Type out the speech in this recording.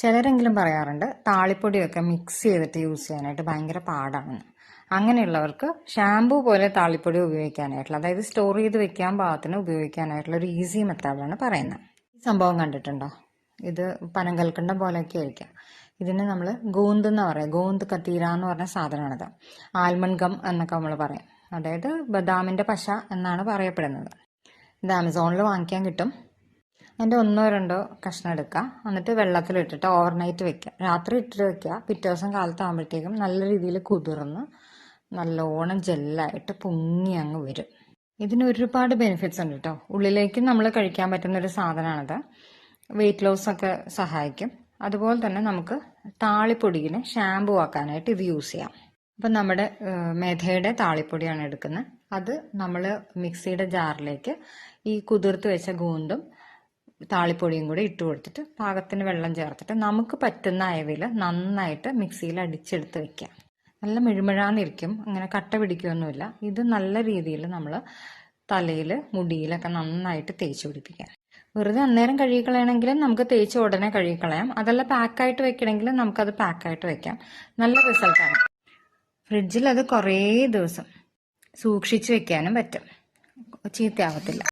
ചിലരെങ്കിലും പറയാറുണ്ട് താളിപ്പൊടിയൊക്കെ മിക്സ് ചെയ്തിട്ട് യൂസ് ചെയ്യാനായിട്ട് ഭയങ്കര പാടാണെന്ന്. അങ്ങനെയുള്ളവർക്ക് ഷാമ്പു പോലെ താളിപ്പൊടി ഉപയോഗിക്കാനായിട്ടുള്ള അതായത് സ്റ്റോർ ചെയ്ത് വെക്കാൻ പാകത്തിന് ഉപയോഗിക്കാനായിട്ടുള്ള ഒരു ഈസി മെത്തേഡാണ് പറയുന്നത്. ഈ സംഭവം കണ്ടിട്ടുണ്ടോ? ഇത് പനങ്കൽക്കണ്ടം പോലെയൊക്കെ ആയിരിക്കാം. ഇതിന് നമ്മൾ ഗോന്ത് എന്ന് പറയാം. ഗോന്ത് കത്തീര എന്ന് പറഞ്ഞ സാധനമാണിത്. ആൽമണ്ട് ഗം എന്നൊക്കെ നമ്മൾ പറയും. അതായത് ബദാമിന്റെ പശ എന്നാണ് പറയപ്പെടുന്നത്. ഇത് ആമസോണിൽ വാങ്ങിക്കാൻ കിട്ടും. അതിന്റെ ഒന്നോ രണ്ടോ കഷ്ണം എടുക്കുക എന്നിട്ട് വെള്ളത്തിലിട്ടിട്ട് ഓവർനൈറ്റ് വെക്കുക രാത്രി ഇട്ടിട്ട് വെക്കുക. പിറ്റേ ദിവസം കാലത്താകുമ്പോഴത്തേക്കും നല്ല രീതിയിൽ കുതിർന്ന് നല്ലോണം ജെല്ലായിട്ട് പൊങ്ങി അങ്ങ് വരും. ഇതിന് ഒരുപാട് ബെനിഫിറ്റ്സ് ഉണ്ട് കേട്ടോ ഉള്ളിലേക്ക് നമ്മൾ കഴിക്കാൻ പറ്റുന്ന ഒരു സാധനമാണിത് വെയിറ്റ് ലോസ് ഒക്കെ സഹായിക്കും. അതുപോലെ തന്നെ നമുക്ക് താളിപ്പൊടിയിന് ഷാമ്പു ആക്കാനായിട്ട് ഇത് യൂസ് ചെയ്യാം. അപ്പം നമ്മുടെ മെഥയുടെ താളിപ്പൊടിയാണ് എടുക്കുന്നത്. അത് നമ്മൾ മിക്സിയുടെ ജാറിലേക്ക് ഈ കുതിർത്ത് വെച്ച ഗോന്തും താളിപ്പൊടിയും കൂടി ഇട്ട് കൊടുത്തിട്ട് പാകത്തിന് വെള്ളം ചേർത്തിട്ട് നമുക്ക് പറ്റുന്ന അയവിൽ നന്നായിട്ട് മിക്സിയിൽ അടിച്ചെടുത്ത് വെക്കാം. നല്ല മിഴുമിഴാന്നിരിക്കും. അങ്ങനെ കട്ട പിടിക്കുകയൊന്നുമില്ല ഇത് നല്ല രീതിയിൽ നമ്മൾ തലയിൽ മുടിയിലൊക്കെ നന്നായിട്ട് തേച്ച് പിടിപ്പിക്കാം. വെറുതെ അന്നേരം കഴുകിക്കളയണമെങ്കിൽ നമുക്ക് തേച്ച് ഉടനെ കഴുകിക്കളയാം. അതല്ല പാക്കായിട്ട് വെക്കണമെങ്കിൽ നമുക്കത് പാക്കായിട്ട് വെക്കാം. നല്ല റിസൾട്ടാണ്. ഫ്രിഡ്ജിൽ അത് കുറേ ദിവസം സൂക്ഷിച്ച് വെക്കാനും പറ്റും. ചീത്തയാവത്തില്ല.